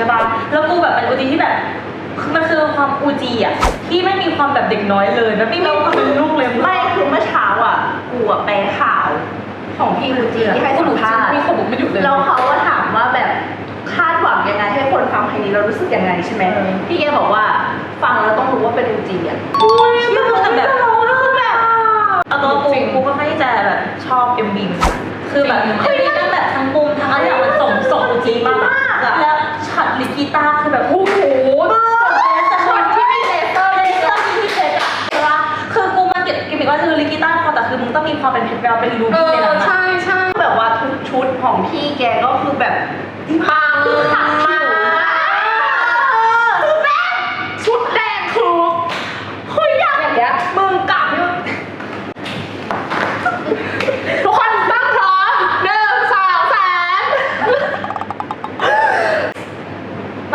ช่ป่ะแล้วกูแบบเป็นอูจีที่แบบคือมันคือความอูจีอะที่ไม่มีความแบบเด็กน้อยเลยแล้วไม่มีความเป็นลูกเลยไม่คือเมื่อเช้าอะกูอะแปลข่าวของพี่อูจีที่ให้สัมภาษณ์มีขบุกไม่หยุดเลยแล้วเขาก็ถามว่าแบบคาดหวังยังไงให้คนฟังเพลงนี้เรารู้สึกยังไงใช่ไหมพี่แกบอกว่าฟังแล้วต้องรู้ว่าเป็นอูจีอะเชื่อแต่แบบคือแบบเอาตัวกูกูก็ไม่ได้จะแบบชอบเอ็มบีคือแบบเฮ้ย ตาคือแบบโอ้โหช็อตที่มีเลเซอร์เลเซอร์ที่มีเพชรอะใช่ปะคือกูมาเก็บกิมมิคว่าคือลิกิตาพอแต่คือมึงต้องมีความเป็นเพชรแววเป็นรูเอบี้ในอนั้นอะใช่ใช่แบบว่าทุกชุดของพี่แกก็คือแบบที่ผ้าอขังมากคือแบบชุดแดงคือเฮ้ยอยากอย่างเงี้ยมึงกลับอยู่ ทุกคนตั้งพร้อมหนึ่งสองสาม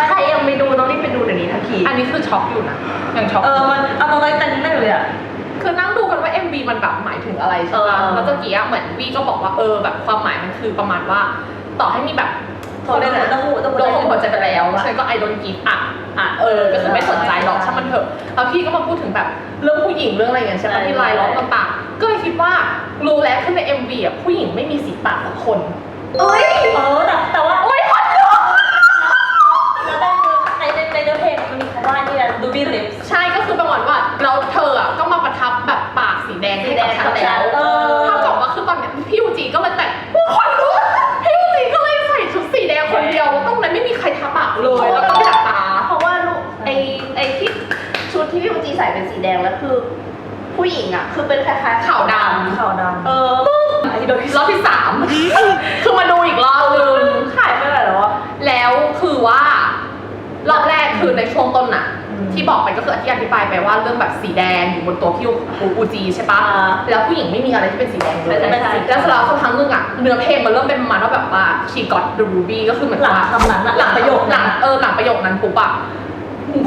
ใครยังไม่ดูต้องรีบไปดูเดี๋ยวนี้ทันที อันนี้คือช็อกอยู่นะยังช็อก เออมันเอาตัวเต็มได้เลยอะ คือนั่งดูกันว่า MV มันแบบหมายถึงอะไรใช่ไห มเออแล้วเมื่อกี้อะเหมือนวีก็บอกว่าเออแบบความหมายมันคือประมาณว่า ต่อให้มีแบบโทรได้เลยต้องหูต้องหูโดนหัวใจไปแล้วฉันก็ไอโดนกิฟอะอะเออ ก็คือไม่สนใจหรอกช่างมันเถอะแล้วพี่ก็มาพูดถึงแบบเรื่องผู้หญิงเรื่องอะไรอย่างเงี้ยใช่ไหมที่ลายล้อมต่างๆ ก็เลยคิดว่ารู้แล้วคือใน MV อะผู้หญิงไม่มีสีปากสักคนเอ้ยเออแต่แต่ว่าโอ๊ยคนลุกแล้วในในในเนื้อเพลงมันมีคำว่านี่แหละดูบี้ลิปใช่ก็คือประมาณว่าเราเธออะก็มาประทับแบบปากสีแดงให้กับฉันแล้ว จีก็เลยแต่งคนลุกพี่ยูจีก็เลยใส่ชุดสีแดงคนเดียวตรงนั้นไม่มีใครทาปากเลย แล้วก็ไม่ดักตา เพราะว่าลูกไอไอที่ชุดที่พี่อูจีใส่เป็นสีแดงแล้วคือ ผู้หญิงอะ คือเป็นคล้ายๆขาวดำขาวดำเออไอ้โดยรอบที่สามคือมาดูอีกรอบนึงขายไปไหนแล้วอะแล้วคือว่ารอบแรกคือในช่วงต้นน่ะ ที่บอกไปก็คือที่อธิบายไปว่าเรื่องแบบสีแดงอยู่บนตัวพี่อูอูจีใช่ปะอ่าแล้วผู้หญิงไม่มีอะไรที่เป็นสีแดงเลยใช่ใช่ใช่ แล้วสำหรับสักพักนึงอะเนื้อเพลงมันเริ่มเป็นประมาณว่าแบบว่า she got the ruby ก็คือเหมือนหลังว่า คำนั้นอะหลังประโยคหลังเออหลังประโยคนั้นปุ๊บอะ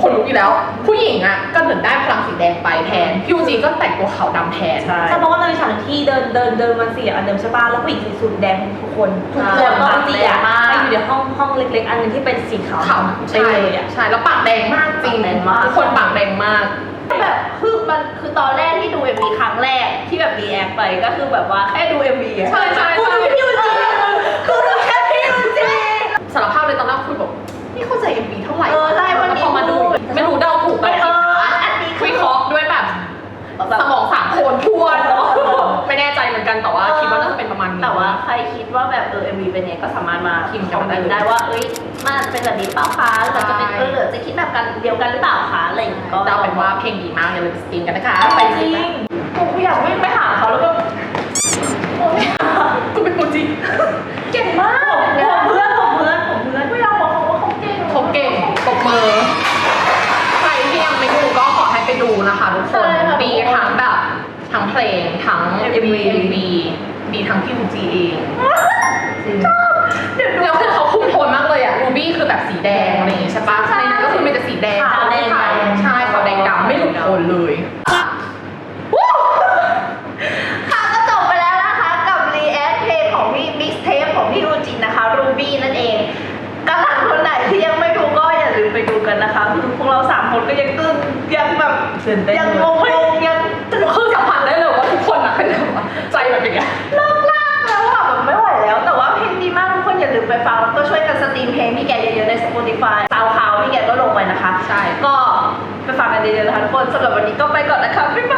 คนรู้อยู่แล้ว ผู้หญิงอะก็เหมื อนได้พลังสีแดงไปแทนพี่อูจีก็แต่งตัวขาวดำแทน ใช่ ใช่เพราะว่ามันเป็นฉากที่เดินเดินเดินมันสี่อันเดิมใช่ป่ะแล้วผู้หญิงใส่สูทแดงทุกคนทุกคนใช่แล้วก็จีอะปากแดงมาก ไปอยู่ในห้องห้องเล็กๆ อันหนึงที่เป็นสีขาวขาวไปใช่เลยอะใช่แล้วปากแดงมากจริงปากแดงมาก ทุกคนปากแดงมาก แบบคือมันคือตอนแรกที่ดูเอ็มวีครั้งแรกที่แบบรีแอคไปก็คือแบบว่าแค่ดูเอ็มวีอะใช่ใช่กูใช่ดูพี่อูจีกูดูแค่พี่อูจี สารภาพเลยตอนแรกคุยบอก ครคิดว่าแบบเออเอ็มวีเป็นยังไงก็สามารถมาพิมพ์คอมเมนต์ได้ได้เลยว่าเอ้ยมันอาจจะเป็นแบบนี้เปล่าคะหรือจะเป็นใช่เออหรือจะคิดแบบกันเดียวกันหรือเปล่าคะอะไรอย่างเงี้ยก็จะเอาเป็นว่าเพลงดีมากอย่าลืมสตรีมกันนะคะไปไปจริงกูอยากวิ่งไปหาเขาแล้วก็กูเป็นคนจริงเก่งมากผมเพื่อนผมเพื่อนผมเพื่อนไม่อยากบอกเขาว่าเขาเก่งเขาเก่งตบมือใครที่ยังไม่ดูก็ขอให้ไปดูนะคะทุกคนดีทั้งแบบทั้งเพลงทั้ง MV MV ดีทั้งพี่มูจีเองจริงเดี๋ยวดูแล้วคือเขาคุมโทนมากเลยอะรูบบี้คือแบบสีแดงอะไรอย่างงี้ใช่ปะใช่ในนั้นก็คือมีแต่สีแดงขาวแดงใช่ขาวแดงดำไม่หลุดโทนเลยค่ะก็จบไปแล้วนะคะกับ react เพลงของพี่ mixtape ของพี่อูจินนะคะ Ruby นั่นเองกำลังคนไหนที่ยังไม่ดูก็อย่าลืมไปดูกันนะคะคือพวกเราสามคนก็ยังตื่นยังแบบตื่นเต้นยังงงๆยัง คือสัมผัสได้เลยว่าทุกคนอะเป็นแบบว่าใจแบบอย่างเงี้ย ก็ไปฟังกันเยอะๆนะคะทุกคนสำหรับวันนี้ก็ไปก่อนนะคะบ๊ายบาย